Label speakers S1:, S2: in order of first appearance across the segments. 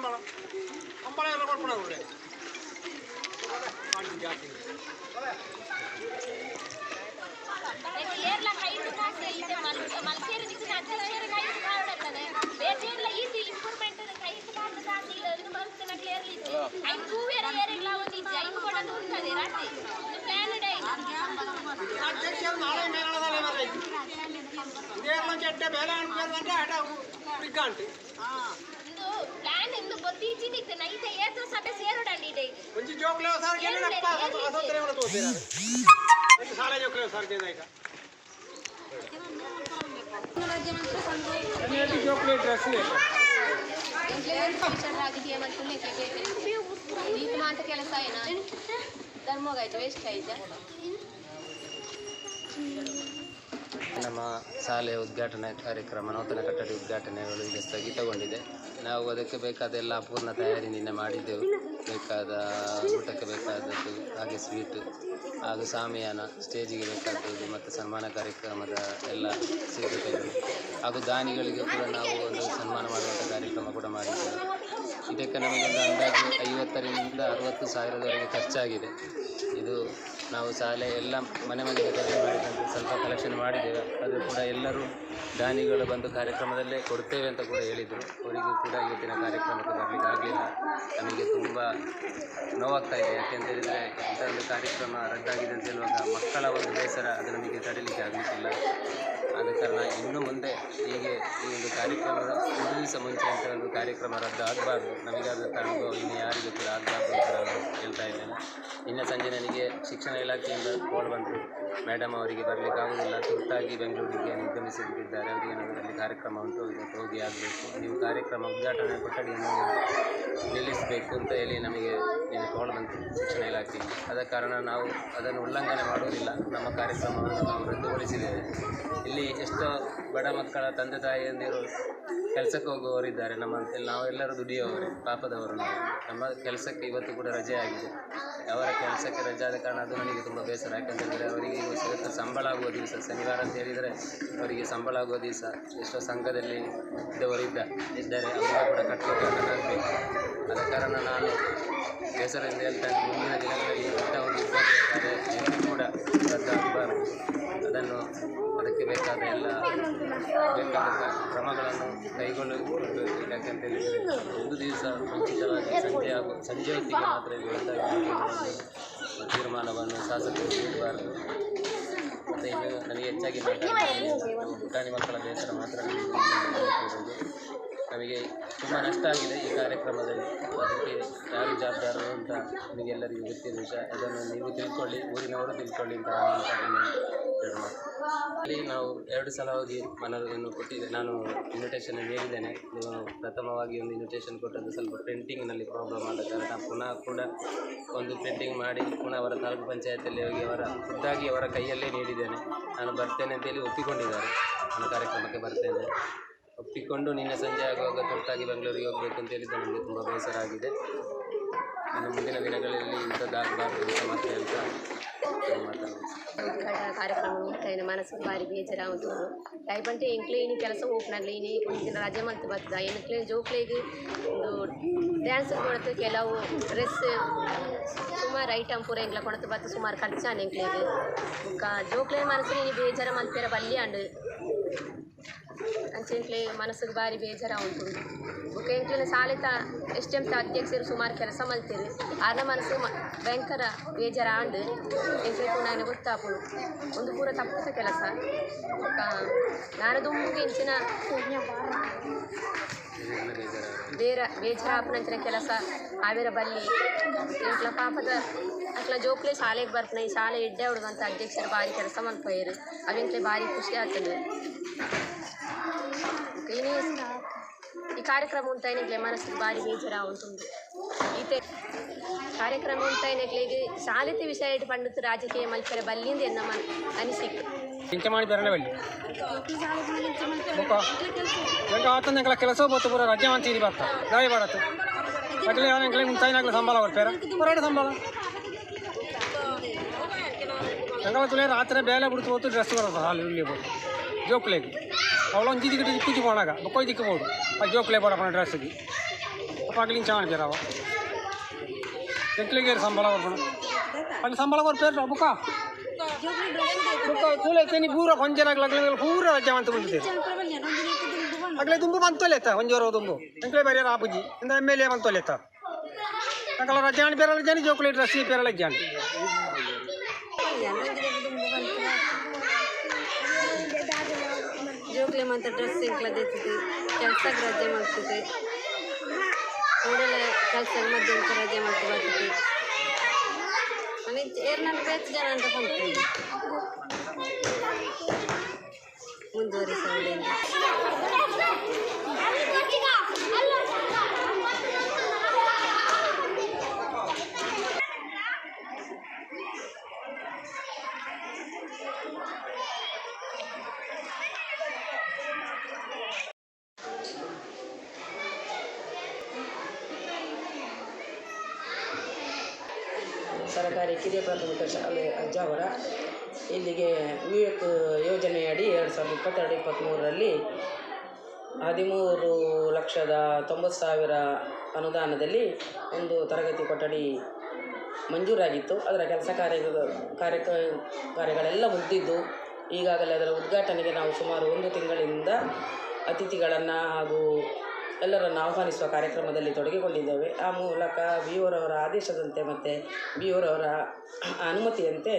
S1: இருந்தாலும் அம்பாலே ரெக்கார்ட் பண்ண விடு కేరళ చెట్టే
S2: బేలా అనుకుంటే అంటే అట ఉరిగ్గా అంటే ಅಧ್ಯಕ್ಷರಿಗೆ ಹೈಟ್ ಕಾರಣತ್ತದೆ ಬೇಜೇರ್ಲ ಈಸಿ ಇಂಪ್ರೂವ್ಮೆಂಟ್ ಹೈಟ್ ಕಾಸು ಕಾಸು ಇಲ್ಲ ಇದು ಬರುತ್ತೆ ನಕ್ಲೆ ಇರ್ಲಿಕ್ಕೆ ಐದು ಟೂ ವೇರ್ ಏರಿಲ್ಲ ಒಂದು ಇಜ್ಜಿ ಐದು ಕೂಡ ಉಂಟದೆ ರಾತ್ರಿ ಇದು ಪ್ಲಾನ್ ಡೇ
S1: ಅಧ್ಯಕ್ಷ ನಾಳೆ ಮೇಲದಲ್ಲಿ ಬರಬೇಕು ಇದೇರ್ಲ ಕೆಟ್ಟ ಬೆಲೆ ಅನ್ಕೊಂಡ್ರೆ ಹಠ ಬಿಗ್ಗಂಟು
S2: ಇದು ಪ್ಲಾನ್ ಎಂದು ಗೊತ್ತಿಚ್ಚಿನಿತ್ತು ನೈಟ್ ಏತು ಸಭೆ ಸೇರೋಡಲ್ಲಿ ಇದೆ
S1: ಒಂಚಿ ಜೋಕ್ಲೆ ಸರ್ ಗೆಲ್ಲಪ್ಪ ಅಸೋತ್ರೆ ಕೂಡ ತೋರ್ತೀರ ಒಂದು ಸಾಲ ಜೋಕ್ಲೆ ಸರ್ ಈಗ ಜೋಕ್ಲೆ ಡ್ರೆಸ್
S3: ರಾಜಕೀಯ ಮತ್ತು ನೀತಿ ಮಾತ ಕೆಲಸ ಏನ ಧರ್ಮೋಗಾಯ್ತು ವೇಸ್ಟ್ ಆಯ್ತಾ
S4: ನಮ್ಮ ಶಾಲೆಯ ಉದ್ಘಾಟನೆ ಕಾರ್ಯಕ್ರಮ, ನೂತನ ಕಟ್ಟಡ ಉದ್ಘಾಟನೆಗಳು ಈಗ ಸ್ಥಗಿತಗೊಂಡಿದೆ. ನಾವು ಅದಕ್ಕೆ ಬೇಕಾದ ಎಲ್ಲ ಪೂರ್ಣ ತಯಾರಿ ನಿನ್ನೆ ಮಾಡಿದ್ದೆವು. ಬೇಕಾದ ಊಟಕ್ಕೆ ಬೇಕಾದದ್ದು, ಹಾಗೆ ಸ್ವೀಟು, ಹಾಗೂ ಸಾಮಿಯಾನ, ಸ್ಟೇಜಿಗೆ ಬೇಕಾದದ್ದು ಮತ್ತು ಸನ್ಮಾನ ಕಾರ್ಯಕ್ರಮದ ಎಲ್ಲ ಸಿದ್ಧತೆಗಳು. ಹಾಗೂ ದಾನಿಗಳಿಗೆ ಕೂಡ ನಾವು ಒಂದು ಸನ್ಮಾನ ಮಾಡುವಂಥ ಕಾರ್ಯಕ್ರಮ ಕೂಡ ಮಾಡಿದ್ದೇವೆ. ಇದಕ್ಕೆ ನಮಗೊಂದು ಅಂದಾಜು ಐವತ್ತರಿಂದ ಅರುವತ್ತು ಸಾವಿರದವರೆಗೆ ಖರ್ಚಾಗಿದೆ. ಇದು ನಾವು ಶಾಲೆ ಎಲ್ಲ ಮನೆ ಮನೆಗೆ ಮಾಡಿದಂತೆ ಸ್ವಲ್ಪ ಕಲೆಕ್ಷನ್ ಮಾಡಿದ್ದೇವೆ. ಅದು ಕೂಡ ಎಲ್ಲರೂ ದಾನಿಗಳು ಬಂದು ಕಾರ್ಯಕ್ರಮದಲ್ಲೇ ಕೊಡ್ತೇವೆ ಅಂತ ಕೂಡ ಹೇಳಿದರು. ಅವರಿಗೂ ಕೂಡ ಇವತ್ತಿನ ಕಾರ್ಯಕ್ರಮಕ್ಕೆ ಬರಲಿಕ್ಕೆ ಆಗಲಿಲ್ಲ ನಮಗೆ ತುಂಬ ನೋವಾಗ್ತಾ ಇದೆ. ಯಾಕೆಂತ ಹೇಳಿದರೆ ಇಂಥ ಒಂದು ಕಾರ್ಯಕ್ರಮ ರದ್ದಾಗಿದೆ ಅಂತ ಹೇಳುವಾಗ ಮಕ್ಕಳ ಒಂದು ಬೇಸರ ಅದು ನಮಗೆ ತಡೀಲಿಕ್ಕೆ ಆಗಲಿಕ್ಕಿಲ್ಲ. ಆದ ಕಾರಣ ಇನ್ನು ಮುಂದೆ ಹೀಗೆ ಈ ಒಂದು ಕಾರ್ಯಕ್ರಮದ ಒಂದು ದಿವಸ ಮುಂಚೆ ಅಂತ ಒಂದು ಕಾರ್ಯಕ್ರಮ ರದ್ದಾಗಬಾರ್ದು. ನಮಗಾದಂಥ ಅನುಭವ ಇನ್ನು ಯಾರಿಗೂ ಕೂಡ ಆಗಬಾರ್ದು. ನಿನ್ನೆ ಸಂಜೆ ನನಗೆ ಶಿಕ್ಷಣ ಇಲಾಖೆಯಿಂದ ಕಾಲ್ ಬಂತು. ಮೇಡಮ್ ಅವರಿಗೆ ಬರಲಿಕ್ಕೆ ಆಗುವುದಿಲ್ಲ ತುರ್ತಾಗಿ ಬೆಂಗಳೂರಿಗೆ ನಿರ್ಗಮಿಸಿಬಿಟ್ಟಿದ್ದಾರೆ. ಅವರಿಗೆ ನಮ್ಮಲ್ಲಿ ಕಾರ್ಯಕ್ರಮ ಉಂಟು. ಹೋಗಿ ಆಗಬೇಕು. ನೀವು ಕಾರ್ಯಕ್ರಮ ಉದ್ಘಾಟನೆ ಕೊಠಡಿಯನ್ನು ನಿಲ್ಲಿಸಬೇಕು ಅಂತ ಹೇಳಿ ನಮಗೆ ನಿನ್ನೆ ಕಾಲ್ ಬಂತು ಶಿಕ್ಷಣ ಇಲಾಖೆಯಿಂದ ಆದ ಕಾರಣ ನಾವು ಅದನ್ನು ಉಲ್ಲಂಘನೆ ಮಾಡುವುದಿಲ್ಲ. ನಮ್ಮ ಕಾರ್ಯಕ್ರಮವನ್ನು ನಾವು ರದ್ದುಗೊಳಿಸಿದ್ದೇವೆ. ಇಲ್ಲಿ ಎಷ್ಟೋ ಬಡ ಮಕ್ಕಳ ತಂದೆ ತಾಯಿಯಂದಿರು ಕೆಲಸಕ್ಕೆ ಹೋಗುವವರಿದ್ದಾರೆ ನಮ್ಮಂತೆ ನಾವೆಲ್ಲರೂ ದುಡಿಯುವವರೇ, ಪಾಪದವರು ನಮ್ಮ ಕೆಲಸಕ್ಕೆ ಇವತ್ತು ಕೂಡ ರಜೆ ಆಗಿದೆ. ಅವರ ಕೆಲಸಕ್ಕೆ ರಜೆ ಆದ ಕಾರಣ ಅದು ನನಗೆ ತುಂಬ ಬೇಸರ. ಯಾಕಂತೇಳಿದರೆ ಅವರಿಗೆ ಇವತ್ತು ಸಂಬಳ ಆಗುವ ದಿವಸ, ಶನಿವಾರ ಅಂತ ಹೇಳಿದರೆ ಅವರಿಗೆ ಸಂಬಳ ಆಗುವ ದಿವಸ, ಎಷ್ಟೋ ಸಂಘದಲ್ಲಿ ಇದ್ದವರು ಇದ್ದ, ಇದ್ದಾರೆ ಅವರಿಗೆ ಕೂಡ ಕಟ್ಟಲಿಕ್ಕೆ ಆಗಬೇಕು. ಆದ ಕಾರಣ ನಾನು ಬೇಸರದಿಂದ ಹೇಳ್ತೇನೆ ಮುಂದಿನ ದಿನಗಳಲ್ಲಿ ಇಂಥ ಒಂದು ಕೂಡ ರದ್ದಾಗಬಾರದು ಅದನ್ನು ಅದಕ್ಕೆ ಬೇಕಾದ ಎಲ್ಲ ಬೇಕಾದ ಕ್ರಮಗಳನ್ನು ಕೈಗೊಳ್ಳಬೇಕು ಯಾಕೆಂತ ಹೇಳಿದರೆ ಒಂದು ದಿವಸ ಮುಂಚಿತವಾಗಿ ಸಂಜೆ ಹಾಗೂ ಸಂಜೆ ಹೊತ್ತಿಗೆ ಮಾತ್ರ ತೀರ್ಮಾನವನ್ನು ಶಾಸಕರು ನೀಡಬಾರದು ಮತ್ತು ಇನ್ನು ನನಗೆ ಹೆಚ್ಚಾಗಿ ಮಾತಾಡೋದು ಪುಟಾಣಿ ಮಕ್ಕಳ ಬೇಸರ ಮಾತ್ರ. ನಮಗೆ ತುಂಬ ನಷ್ಟ ಆಗಿದೆ ಈ ಕಾರ್ಯಕ್ರಮದಲ್ಲಿ. ಅದಕ್ಕೆ ಯಾರು ಜವಾಬ್ದಾರರು ಅಂತ ನಿಮಗೆಲ್ಲರಿಗೂ ಗೊತ್ತಿರೋ ವಿಷಯ. ಅದನ್ನು ನೀವು ತಿಳ್ಕೊಳ್ಳಿ, ಊರಿನವರು ತಿಳ್ಕೊಳ್ಳಿ ಅಂತ ಅಲ್ಲಿ ನಾವು ಎರಡು ಸಲ ಹೋಗಿ ಮನವಿಯನ್ನು ಕೊಟ್ಟಿದ್ದೆ ನಾನು ಇನ್ವಿಟೇಷನ್ ನೀಡಿದ್ದೇನೆ. ನೀವು ಪ್ರಥಮವಾಗಿ ಒಂದು ಇನ್ವಿಟೇಷನ್ ಕೊಟ್ಟದ್ದು ಸ್ವಲ್ಪ ಪ್ರಿಂಟಿಂಗ್ನಲ್ಲಿ ಪ್ರಾಬ್ಲಮ್ ಆದ ಕಾರಣ ಪುನಃ ಕೂಡ ಒಂದು ಪ್ರಿಂಟಿಂಗ್ ಮಾಡಿ ಪುನಃ ಅವರ ತಾಲೂಕು ಪಂಚಾಯತಲ್ಲಿ ಹೋಗಿ ಅವರ ಖುದ್ದಾಗಿ ಅವರ ಕೈಯಲ್ಲೇ ನೀಡಿದ್ದೇನೆ. ನಾನು ಬರ್ತೇನೆ ಅಂತೇಳಿ ಒಪ್ಪಿಕೊಂಡಿದ್ದಾರೆ. ನಾನು ಕಾರ್ಯಕ್ರಮಕ್ಕೆ ಬರ್ತೇನೆ. ಒಪ್ಪಿಕೊಂಡು ನಿನ್ನೆ ಸಂಜೆ ಆಗುವಾಗ ತುರ್ತಾಗಿ ಬೆಂಗಳೂರಿಗೆ ಹೋಗಬೇಕು ಅಂತ ಹೇಳಿದ್ದು ನನಗೆ ತುಂಬ ಬೇಸರ ಆಗಿದೆ. ಇನ್ನು ಮುಂದಿನ ದಿನಗಳಲ್ಲಿ ಇಂಥದ್ದಾಗಬಾರ್ದು ಅಂತ ಮಾತು ನಾನು
S3: ಉದ್ಘಾಟನಾ ಕಾರ್ಯಕ್ರಮ ಮುಕ್ತಾಯನ ಮನಸ್ಸು ಭಾರಿ ಬೇಜಾರಾಗುವುದು ಟೈಪಂటే ಇಂಕ್ಲೆ ಇನಿ ಕೆಲಸ ಓಪನಾಗಲಿ ಇನಿ ಒಂದಿನ ರಜೆ ಮಲ್ತು ಬರ್ತದ. ಏನಕ್ಲೆ ಜೋಕ್ಲೆಗೆ ಒಂದು ಡ್ಯಾನ್ಸ್ ಕೊಡುತ್ತೆ ಕೆಲವು ಡ್ರೆಸ್ ಸುಮಾರು ಐಟಮ್ ಪೂರ ಇಂಗ್ಲ ಕೊಡುತ್ತೆ ಬರ್ತದೆ. ಸುಮಾರು ಖರ್ಚಾನೆ ಇಂಕ್ಲೆಗೆ ಬುಕ್ಕ ಜೋಕ್ಲೆ ಮನಸ್ಸಿಗೆ ಇನಿ ಬೇಜಾರ ಮಲ್ಪೇರ ಬಲ್ಲಿ ಅಂಡು ಅಂಚೆಂಕ್ಲೆ ಮನಸ್ಸಿಗೆ ಭಾರಿ ಬೇಜಾರ ಉಂಟು ಬುಕ್ಕ ಎಂಕ್ಲಿನ ಸಾಲಿತ ತ ಅಧ್ಯಕ್ಷರು ಸುಮಾರು ಕೆಲಸ ಮಲ್ತೀರಿ ಆರ್ನ ಮನಸ್ಸು ಭಯಂಕರ ಬೇಜಾರ ಆಂಡು ಎಂಕ್ಲೆ ನಾನು ಗೊತ್ತಾಪುಡು. ಒಂದು ಪೂರ ತಪ್ಪಿಸ ಕೆಲಸ. ನಾನು ಇಂಚಿನ
S4: ಬೇರೆ ಬೇಜಾರಾಗಿದೆ
S3: ಬೇರ ಬೇಜಾರ ಆಪನಂಚಿನ ಕೆಲಸ. ಆವಿರ ಬಲ್ಲಿ ಎಂಕ್ಲ ಪಾಪದ ಅಂಕ್ಲ ಜೋಕ್ಲೆ ಶಾಲೆಗೆ ಬರ್ತಾನೆ, ಈ ಶಾಲೆ ಇಡ್ಡೆ ಹುಡುಗಂತ ಅಧ್ಯಕ್ಷರು ಭಾರಿ ಕೆಲಸ ಮಲ್ಪೋಯ್ರು ಅವೆಂಟ್ಲೆ ಭಾರಿ ಖುಷಿ ಆಗ್ತದೆ. ಇನಿ ಈ ಕಾರ್ಯಕ್ರಮ ಉಂಟಾಯಿನಕ್ಲೆ ಮನಸ್ಸಿಗೆ ಭಾರಿ ಬೇಜಾರ ಉಂಟುಂಡು ಈತೆ ಕಾರ್ಯಕ್ರಮ ಉಂಟಾಯಿನಕ್ಲೆಗೆ ಶಾಲೆತೆ ವಿಷಯ ಇಟ್ಟು ಪಂಡಿತ ರಾಜಕೀಯ ಮಲ್ಪರೆ ಬಲ್ಲಿಂದ ಎನ್ನ ಮನ್ ಅನಿಸಿಕೆ
S1: ಇಂಚ ಮಾಡಿ ಬರಲೇ ಬಲ್ಲಿ ಎಂಕ ಆತನ ಎಂಕಲ ಕೆಲಸ ಬತ್ತು ಪೂರ ರಜೆ ಮಂತೀರಿ ಬರ್ತ ಗಾಯ ಬರತ್ತು ಅಗ್ಲೆ ಅವನ ಎಂಕಲೆ ಮುಂತಾಯಿನಾಗ್ಲ ಸಂಬಳ ಬರ್ಪೇರ ಹೊರಡೆ ಸಂಬಳ ಎಂಕಲ ತುಲೆ ರಾತ್ರಿ ಬೇಲೆ ಬಿಡ್ತು ಹೋತು ಡ್ರೆಸ್ ಬರೋದು ಹಾಲು ಇಲ್ಲಿ ಬೋದು ಜೋಕ್ಲೆಗೆ ಅವಳು ಒಂಜಿ ದಿಕ್ಕು ದಿಕ್ಕಿಗೆ ಹೋಣಾಗ ಬೊಕ್ಕೊಯ್ ದಿಕ್ಕು ಬೋದು ಆ ಜೋಕ್ಲೆ ಬಡಪನ ಡ್ರೆಸ್ಗೆ ಪಗಲಿನ ಚಾವಣ ಬೇರಾವ ಎಂಕ್ಲಿಗೆ ಸಂಬಳ ಬರ್ಬಣ ಅಲ್ಲಿ ಸಂಬಳ ಬರ್ಪೇರ ಬುಕ್ಕ. ಬುಕ್ಕ, ಕೂಲೆ ತೆನಿ ಪೂರ ಕೊಂಜನಾಗ್ಲ ಪೂರ ರಜೆ ಅಂತ ಬಂದಿದೆ ಅಗ್ಲೆ ದುಂಬು ಬಂತೋಲೆತ್ತ ಒಂಜೋರ ದುಂಬು. ಎಂಕ್ಲೆ ಬರೀ ಆಪುಜಿ? ಇಂದ ಎಂ ಎಲ್ ಎ ಬಂತೋಲೆತ್ತ? ಅಕಲ ರಜಾಣಿ ಬೇರೆ ಜನಿ ಜೋಕ್ಲೇಟ್ ರಸಿ ಬೇರೆ ಜಾಣಿ
S3: ಜೋಕ್ಲೆ ಮತ್ತು ಡ್ರೆಸ್ ಇಂಕ್ಲ ದಿರ್ತದೆ ಕೆಲ್ಸಕ್ಕೆ ರಜೆ ಮಾಡ್ತದೆ ಕೂಡಲೇ ಕೆಲ್ಸಕ್ಕೆ ಮಧ್ಯಾಹ್ನ ರಜೆ ಮಾಡ್ತಿ ಬರ್ತದೆ ನನಗೆ ಏರ್ನಂತ ಹೆಚ್ಚು ಜನ ಅಂತ ಬಂತು ಮುಂದುವರಿಸೋದ್ರಿಂದ
S5: ಸರ್ಕಾರಿ ಕಿರಿಯ ಪ್ರಾಥಮಿಕ ಶಾಲೆ ಅಜ್ಜಾವರ. ಇಲ್ಲಿಗೆ ವಿವೇಕ್ ಯೋಜನೆಯಡಿ ಎರಡು ಸಾವಿರದ ಇಪ್ಪತ್ತೆರಡು ಇಪ್ಪತ್ತ್ಮೂರರಲ್ಲಿ ಹದಿಮೂರು ಲಕ್ಷದ ತೊಂಬತ್ತು ಸಾವಿರ ಅನುದಾನದಲ್ಲಿ ಒಂದು ತರಗತಿ ಕೊಠಡಿ ಮಂಜೂರಾಗಿತ್ತು. ಅದರ ಕೆಲಸ ಕಾರ್ಯಗಳು ಕಾರ್ಯ ಕಾರ್ಯಗಳೆಲ್ಲ ಮುಗಿದಿದ್ದು, ಈಗಾಗಲೇ ಅದರ ಉದ್ಘಾಟನೆಗೆ ನಾವು ಸುಮಾರು ಒಂದು ತಿಂಗಳಿಂದ ಅತಿಥಿಗಳನ್ನು ಹಾಗೂ ಎಲ್ಲರನ್ನು ಆಹ್ವಾನಿಸುವ ಕಾರ್ಯಕ್ರಮದಲ್ಲಿ ತೊಡಗಿಕೊಂಡಿದ್ದೇವೆ. ಆ ಮೂಲಕ ಬಿ ಓರವರ ಆದೇಶದಂತೆ ಮತ್ತು ಬಿ ಓರವರ ಅನುಮತಿಯಂತೆ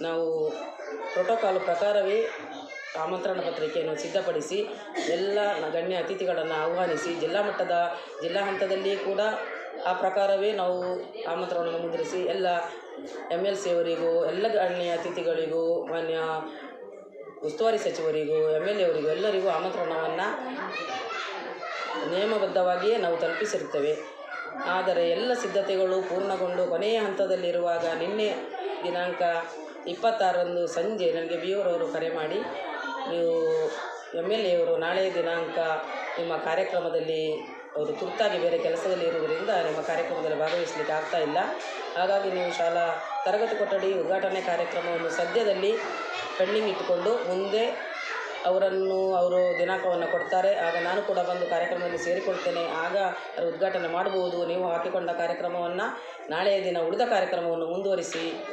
S5: ನಾವು ಪ್ರೋಟೋಕಾಲ್ ಪ್ರಕಾರವೇ ಆಮಂತ್ರಣ ಪತ್ರಿಕೆಯನ್ನು ಸಿದ್ಧಪಡಿಸಿ ಎಲ್ಲ ಗಣ್ಯ ಅತಿಥಿಗಳನ್ನು ಆಹ್ವಾನಿಸಿ ಜಿಲ್ಲಾ ಮಟ್ಟದ ಜಿಲ್ಲಾ ಹಂತದಲ್ಲಿ ಕೂಡ ಆ ಪ್ರಕಾರವೇ ನಾವು ಆಮಂತ್ರಣವನ್ನು ಮುದ್ರಿಸಿ ಎಲ್ಲ ಎಂ ಎಲ್ ಸಿಯವರಿಗೂ ಎಲ್ಲ ಗಣ್ಯ ಅತಿಥಿಗಳಿಗೂ, ಮಾನ್ಯ ಉಸ್ತುವಾರಿ ಸಚಿವರಿಗೂ ಎಂ ಎಲ್ ಎ ಅವರಿಗೂ ಎಲ್ಲರಿಗೂ ಆಮಂತ್ರಣವನ್ನು ನಿಯಮಬದ್ಧವಾಗಿಯೇ ನಾವು ತಲುಪಿಸಿರುತ್ತೇವೆ. ಆದರೆ ಎಲ್ಲ ಸಿದ್ಧತೆಗಳು ಪೂರ್ಣಗೊಂಡು ಕೊನೆಯ ಹಂತದಲ್ಲಿರುವಾಗ ನಿನ್ನೆ ದಿನಾಂಕ ಇಪ್ಪತ್ತಾರರಂದು ಸಂಜೆ ನನಗೆ ಬಿ ಅವರವರು ಕರೆ ಮಾಡಿ, ನೀವು ಎಂ ಎಲ್ ಎಯವರು ನಾಳೆಯ ದಿನಾಂಕ ನಿಮ್ಮ ಕಾರ್ಯಕ್ರಮದಲ್ಲಿ ಅವರು ತುರ್ತಾಗಿ ಬೇರೆ ಕೆಲಸದಲ್ಲಿ ಇರುವುದರಿಂದ ನಿಮ್ಮ ಕಾರ್ಯಕ್ರಮದಲ್ಲಿ ಭಾಗವಹಿಸಲಿಕ್ಕೆ ಆಗ್ತಾ ಇಲ್ಲ. ಹಾಗಾಗಿ ನೀವು ಶಾಲಾ ತರಗತಿ ಕೊಠಡಿ ಉದ್ಘಾಟನೆ ಕಾರ್ಯಕ್ರಮವನ್ನು ಸದ್ಯದಲ್ಲಿ ಪೆಂಡಿಂಗ್ ಇಟ್ಟುಕೊಂಡು ಮುಂದೆ ಅವರನ್ನು ಅವರು ದಿನಾಂಕವನ್ನು ಕೊಡ್ತಾರೆ. ಆಗ ನಾನು ಕೂಡ ಬಂದು ಕಾರ್ಯಕ್ರಮದಲ್ಲಿ ಸೇರಿಕೊಳ್ತೇನೆ. ಆಗ ಉದ್ಘಾಟನೆ ಮಾಡಬಹುದು. ನೀವು ಹಾಕಿಕೊಂಡ ಕಾರ್ಯಕ್ರಮವನ್ನು ನಾಳೆಯ ದಿನ ಉಳಿದ ಕಾರ್ಯಕ್ರಮವನ್ನು ಮುಂದುವರಿಸಿ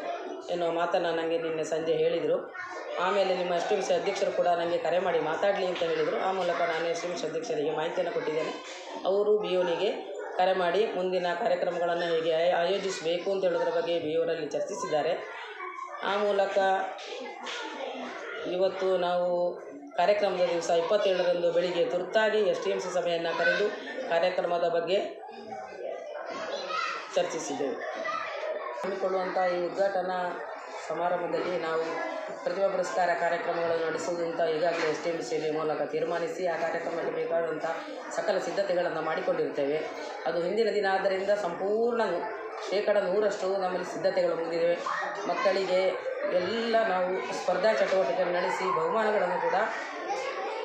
S5: ಎನ್ನುವ ಮಾತನ್ನು ನನಗೆ ನಿನ್ನೆ ಸಂಜೆ ಹೇಳಿದರು. ಆಮೇಲೆ ನಿಮ್ಮ ಎಸ್ ಟಿ ಸಿ ಅಧ್ಯಕ್ಷರು ಕೂಡ ನನಗೆ ಕರೆ ಮಾಡಿ ಮಾತಾಡಲಿ ಅಂತ ಹೇಳಿದರು. ಆ ಮೂಲಕ ನಾನು ಎಸ್ ಟಿ ಸಿ ಅಧ್ಯಕ್ಷರಿಗೆ ಮಾಹಿತಿಯನ್ನು ಕೊಟ್ಟಿದ್ದೇನೆ. ಅವರು ಬಿ ಓನಿಗೆ ಕರೆ ಮಾಡಿ ಮುಂದಿನ ಕಾರ್ಯಕ್ರಮಗಳನ್ನು ಹೇಗೆ ಆಯ- ಆಯೋಜಿಸಬೇಕು ಅಂತ ಹೇಳೋದ್ರ ಬಗ್ಗೆ ಬಿ ಓರಲ್ಲಿ ಚರ್ಚಿಸಿದ್ದಾರೆ. ಆ ಮೂಲಕ ಇವತ್ತು ನಾವು ಕಾರ್ಯಕ್ರಮದ ದಿವಸ ಇಪ್ಪತ್ತೇಳರಂದು ಬೆಳಿಗ್ಗೆ ತುರ್ತಾಗಿ ಎಸ್ ಟಿ ಎಂ ಸಿ ಸಭೆಯನ್ನು ಕರೆದು ಕಾರ್ಯಕ್ರಮದ ಬಗ್ಗೆ ಚರ್ಚಿಸಿದೆ ಹಮ್ಮಿಕೊಳ್ಳುವಂಥ ಈ ಉದ್ಘಾಟನಾ ಸಮಾರಂಭದಲ್ಲಿ ನಾವು ಪ್ರತಿಭಾ ಪುರಸ್ಕಾರ ಕಾರ್ಯಕ್ರಮಗಳನ್ನು ನಡೆಸುವುದಂತ ಈಗಾಗಲೇ ಎಸ್ ಟಿ ಎಂ ಸಿ ಮೂಲಕ ತೀರ್ಮಾನಿಸಿ ಆ ಕಾರ್ಯಕ್ರಮಕ್ಕೆ ಬೇಕಾದಂಥ ಸಕಲ ಸಿದ್ಧತೆಗಳನ್ನು ಮಾಡಿಕೊಂಡಿರ್ತೇವೆ. ಅದು ಹಿಂದಿನ ದಿನ ಆದ್ದರಿಂದ ಸಂಪೂರ್ಣ ಶೇಕಡ ನೂರಷ್ಟು ನಮ್ಮಲ್ಲಿ ಸಿದ್ಧತೆಗಳು ಮುಗಿದಿವೆ ಮಕ್ಕಳಿಗೆ ಎಲ್ಲ ನಾವು ಸ್ಪರ್ಧಾ ಚಟುವಟಿಕೆ ನಡೆಸಿ ಬಹುಮಾನಗಳನ್ನು ಕೂಡ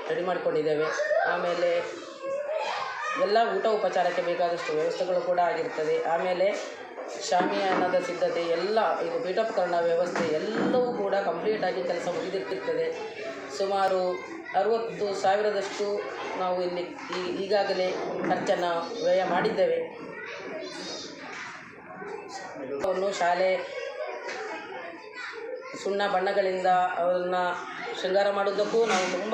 S5: ರೆಡಿ ಮಾಡಿಕೊಂಡಿದ್ದೇವೆ. ಆಮೇಲೆ ಎಲ್ಲ ಊಟ ಉಪಚಾರಕ್ಕೆ ಬೇಕಾದಷ್ಟು ವ್ಯವಸ್ಥೆಗಳು ಕೂಡ ಆಗಿರ್ತದೆ. ಆಮೇಲೆ ಶಾಮಿಯಾನದ ಸಿದ್ಧತೆ, ಎಲ್ಲ ಇದು ಪೀಠೋಪಕರಣ ವ್ಯವಸ್ಥೆ ಎಲ್ಲವೂ ಕೂಡ ಕಂಪ್ಲೀಟಾಗಿ ಕೆಲಸ ಮುಗಿದಿರ್ತಿರ್ತದೆ ಸುಮಾರು ಅರುವತ್ತು ಸಾವಿರದಷ್ಟು ನಾವು ಇಲ್ಲಿ ಈಗಾಗಲೇ ಖರ್ಚನ್ನು ವ್ಯಯ ಮಾಡಿದ್ದೇವೆ. ಅವನ್ನು ಶಾಲೆ ಸುಣ್ಣ ಬಣ್ಣಗಳಿಂದ ಅವರನ್ನು ಶೃಂಗಾರ ಮಾಡುವುದಕ್ಕೂ ನಾವು ತುಂಬ